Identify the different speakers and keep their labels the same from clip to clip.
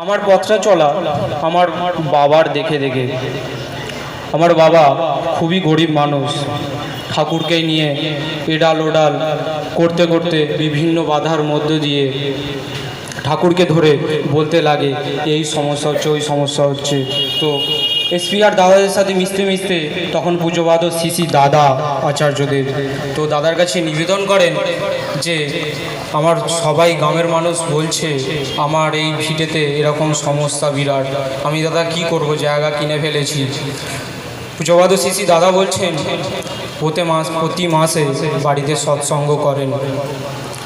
Speaker 1: আমার পথটা চলা, আমার বাবার দেখে দেখে। আমার বাবা খুবই গরিব মানুষ, ঠাকুরকে নিয়ে এডাল ওডাল করতে করতে বিভিন্ন বাধার মধ্য দিয়ে ঠাকুরকে ধরে বলতে লাগে, এই সমস্যা হচ্ছে, ওই সমস্যা হচ্ছে। তো এসপি আর দাদাদের সাথে মিশতে মিশতে তখন পুজোবাদ শিশি দাদা আচার্যদেব। তো দাদার কাছে নিবেদন করেন যে, আমার সবাই গ্রামের মানুষ বলছে, আমার এই ভিটেতে এরকম সমস্যা বিরাট। আমি দাদা কি করব? জায়গা কিনে ফেলেছি। পুজোবাদ শিশি দাদা বলছেন, প্রতি মাস, প্রতি মাসে বাড়িতে সৎসঙ্গ করেন।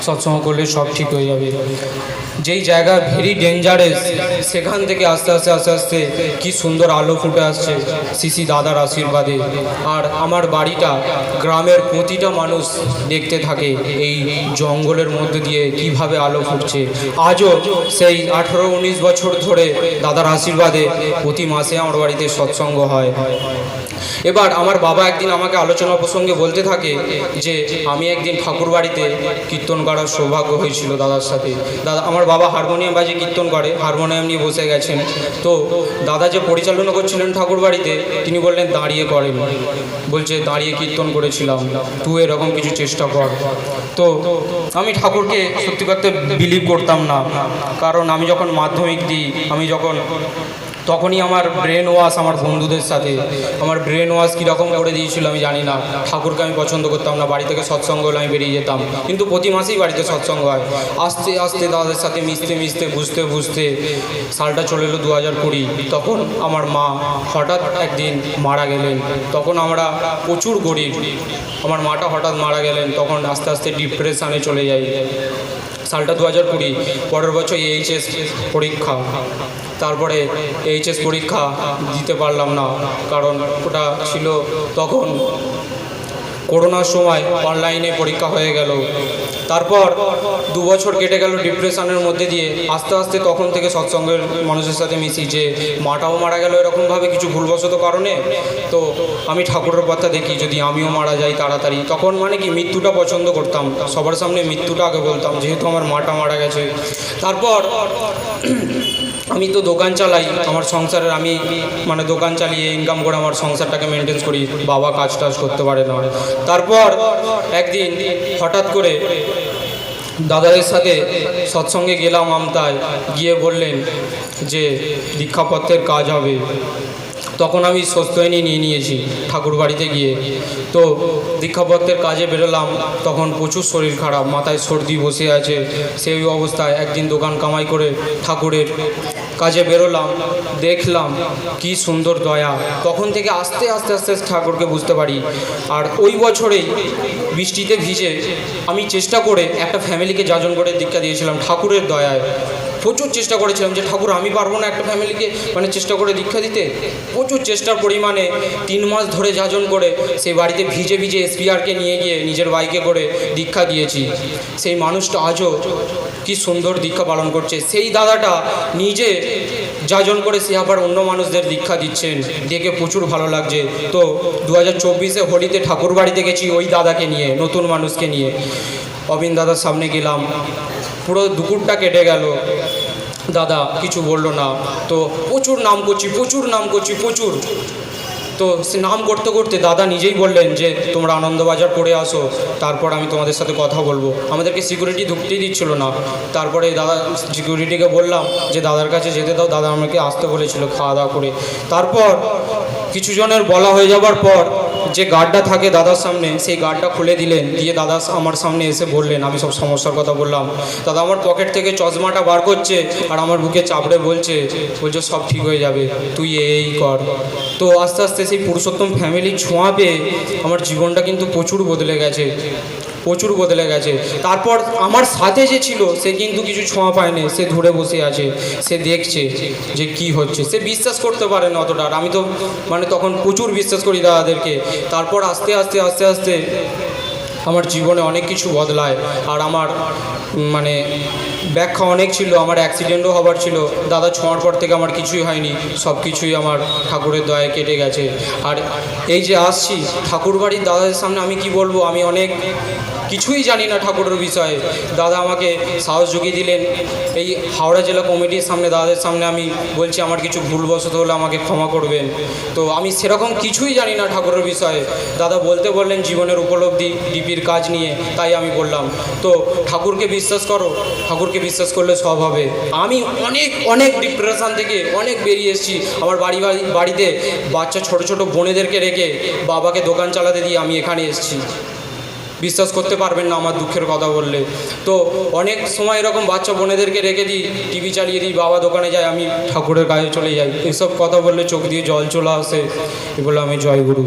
Speaker 1: সৎসঙ্গ করলে সব ঠিক হয়ে যাবে। যেই জায়গা ভেরি ডেঞ্জারাস সেখান থেকে আস্তে আস্তে আস্তে আস্তে কি সুন্দর আলো ফুটে আসছে সিসি দাদার আশীর্বাদে। আর আমার বাড়িটা, গ্রামের প্রতিটা মানুষ দেখতে থাকে এই জঙ্গলের মধ্যে দিয়ে কীভাবে আলো ফুটছে। আজও সেই আঠেরো উনিশ বছর ধরে দাদার আশীর্বাদে প্রতি মাসে আমার বাড়িতে সৎসঙ্গ হয়। এবার আমার বাবা একদিন আমাকে আলোচনা প্রসঙ্গে বলতে থাকে যে, আমি একদিন ঠাকুর বাড়িতে কীর্তন করার সৌভাগ্য হয়েছিল দাদার সাথে। দাদা, আমার বাবা হারমোনিয়াম বাজে কীর্তন করে হারমোনিয়াম নিয়ে বসে গেছেন। তো দাদা যে পরিচালনা করছিলেন ঠাকুর বাড়িতে, তিনি বললেন, দাঁড়িয়ে করেন। বলছে, দাঁড়িয়ে কীর্তন করেছিলাম। তুই এরকম কিছু চেষ্টা কর। তো আমি ঠাকুরকে সত্যি করতে বিলিভ করতাম না। কারণ আমি যখন মাধ্যমিক দিই, আমি যখন তখনই আমার ব্রেন ওয়াশ আমার বন্ধুদের সাথে। আমার ব্রেন ওয়াশ কীরকম করে দিয়েছিল আমি জানি না। ঠাকুরকে আমি পছন্দ করতাম না, বাড়ি থেকে সৎসঙ্গ হলে আমি বেরিয়ে যেতাম। কিন্তু প্রতি মাসেই বাড়িতে সৎসঙ্গ হয়। আস্তে আস্তে তাদের সাথে মিশতে মিশতে, বুঝতে বুঝতে সালটা চলে এলো দু হাজার কুড়ি। তখন আমার মা হঠাৎ একদিন মারা গেলেন। তখন আমরা প্রচুর গরিব। আমার মাটা হঠাৎ মারা গেলেন। তখন আস্তে আস্তে ডিপ্রেশনে চলে যাই। সালটা দু হাজার কুড়ি, পরের বছর এইচএস পরীক্ষা। তারপরে এইচএস পরীক্ষা দিতে পারলাম না, কারণ ওটা ছিল তখন করোনার সময় অনলাইনে পরীক্ষা হয়ে গেল। তারপর দু বছর কেটে গেল ডিপ্রেশনের মধ্যে দিয়ে। আস্তে আস্তে তখন থেকে সৎসঙ্গের মানুষের সাথে মিশি যে মাটাও মারা গেল এরকমভাবে কিছু ভুলবশত কারণে। তো আমি ঠাকুরের কথা দেখি, যদি আমিও মারা যাই তাড়াতাড়ি। তখন মানে কি, মৃত্যুটা পছন্দ করতাম। সবার সামনে মৃত্যুটা আগে বলতাম, যেহেতু আমার মাটা মারা গেছে। তারপর আমি তো দোকান চালাই, আমার সংসারের, আমি মানে দোকান চালিয়ে ইনকাম করে আমার সংসারটাকে মেনটেন করি, বাবা কাজ টাজ করতে পারে না। তারপর একদিন হঠাৎ করে দাদাদের সাথে সৎসঙ্গে গেলাম আমতায়, গিয়ে বললেন যে, দীক্ষাপত্রের কাজ হবে। তখন আমি সস্তয়নি নিয়ে নিয়েছি ঠাকুর বাড়িতে গিয়ে। তো দীক্ষাপত্রের কাজে বেরোলাম, তখন প্রচুর শরীর খারাপ, মাথায় সর্দি বসে আছে, সেই অবস্থায় একদিন দোকান কামাই করে ঠাকুরের কাজে বেরোলাম, দেখলাম কি সুন্দর দয়া। তখন থেকে আস্তে আস্তে আস্তে ঠাকুরকে বুঝতে পারি। আর ওই বছরেই বৃষ্টিতে ভিজে আমি চেষ্টা করে একটা ফ্যামিলিকে যাজন করে দীক্ষা দিয়েছিলাম ঠাকুরের দয়ায়। প্রচুর চেষ্টা করেছিলাম যে, ঠাকুর, আমি পারব না একটা ফ্যামিলিকে মানে চেষ্টা করে দীক্ষা দিতে। প্রচুর চেষ্টার পরিমাণে তিন মাস ধরে যাজন করে সেই বাড়িতে ভিজে ভিজে এসপিআরকে নিয়ে গিয়ে নিজের বাইকে করে দীক্ষা দিয়েছি। সেই মানুষটা আজও কি সুন্দর দীক্ষা পালন করছে। সেই দাদাটা নিজে যাজন করে সে আবার অন্য মানুষদের দীক্ষা দিচ্ছেন। দেখে প্রচুর ভালো লাগছে। তো দু হাজার চব্বিশে হোলিতে ঠাকুর বাড়িতে গেছি ওই দাদাকে নিয়ে, নতুন মানুষকে নিয়ে। অবিন দাদার সামনে গেলাম। পুরো দুপুরটা কেটে গেল। দাদা, কিছু বলল না। তো প্রচুর নাম করছি, প্রচুর নাম করছি, প্রচুর। তো সে নাম করতে করতে দাদা নিজেই বললেন যে, তোমরা আনন্দবাজার করে আসো, তারপর আমি তোমাদের সাথে কথা বলব। আমাদেরকে সিকিউরিটি ঢুকতেই দিচ্ছিল না। তারপরে দাদা সিকিউরিটিকে বললাম যে, দাদার কাছে যেতে দাও, দাদা আমাকে আসতে বলেছিল খাওয়া দাওয়া করে। তারপর কিছু জনের বলা হয়ে যাবার পর যে গার্ডটা থাকে দাদার সামনে, সেই গার্ডটা খুলে দিলেন। দিয়ে দাদা আমার সামনে এসে বললেন, আমি সব সমস্যার কথা বললাম। দাদা আমার পকেট থেকে চশমাটা বার করছে আর আমার বুকে চাপড়ে বলছে বলছে, সব ঠিক হয়ে যাবে, তুই এই কর। তো আস্তে আস্তে সেই পুরুষোত্তম ফ্যামিলি ছোঁয়া পেয়ে আমার জীবনটা কিন্তু প্রচুর বদলে গেছে। প্রচুর বদলে গেছে। তারপর আমার সাথে যে ছিল, সে কিন্তু কিছু ছোঁয়া পায়নি। সে ধরে বসে আছে, সে দেখছে যে কি হচ্ছে। সে বিশ্বাস করতে পারে না অতটা। আর আমি তো মানে তখন প্রচুর বিশ্বাস করি দাদাদেরকে। তারপর আস্তে আস্তে আস্তে আস্তে আমার জীবনে অনেক কিছু বদলায় আর আমার মানে ব্যাখ্যা অনেক ছিল, আমার অ্যাক্সিডেন্টও হবার ছিল। দাদা ছোঁয়ার পর থেকে আমার কিছুই হয়নি সব কিছুই আমার ঠাকুরের দয়ায় কেটে গেছে। আর এই যে আসছি ঠাকুর বাড়ির দাদাদের সামনে আমি কি বলব? আমি অনেক কিছুই জানি না ঠাকুরের বিষয়ে। দাদা আমাকে সাহস জুগিয়ে দিলেন। এই হাওড়া জেলা কমিটির সামনে, দাদাদের সামনে আমি বলছি, আমার কিছু ভুলবশত হলে আমাকে ক্ষমা করবেন। তো আমি সেরকম কিছুই জানি না ঠাকুরের বিষয়ে। দাদা বলতে বললেন, জীবনের উপলব্ধি ডিপির কাজ নিয়ে, তাই আমি বললাম, তো ঠাকুরকে বিশ্বাস করো, ঠাকুরকে বিশ্বাস করলে সব হবে। আমি অনেক অনেক ডিপ্রেশন থেকে অনেক বেরিয়ে এসেছি। আমার বাড়ি বাড়ি, বাড়িতে বাচ্চা, ছোট ছোট বোনেদেরকে রেখে বাবাকে দোকান চালাতে দিয়ে আমি এখানে এসেছি। বিশ্বাস করতে পারবেন না আমার দুঃখের কথা বললে। তো অনেক সময় এরকম বাচ্চা বোনেদেরকে রেখে দিই, টিভি চালিয়ে দিই, বাবা দোকানে যায়, আমি ঠাকুরের কাজে চলে যাই। এসব কথা বললে চোখ দিয়ে জল চলে আসে। এগুলো আমি জয় গুরু।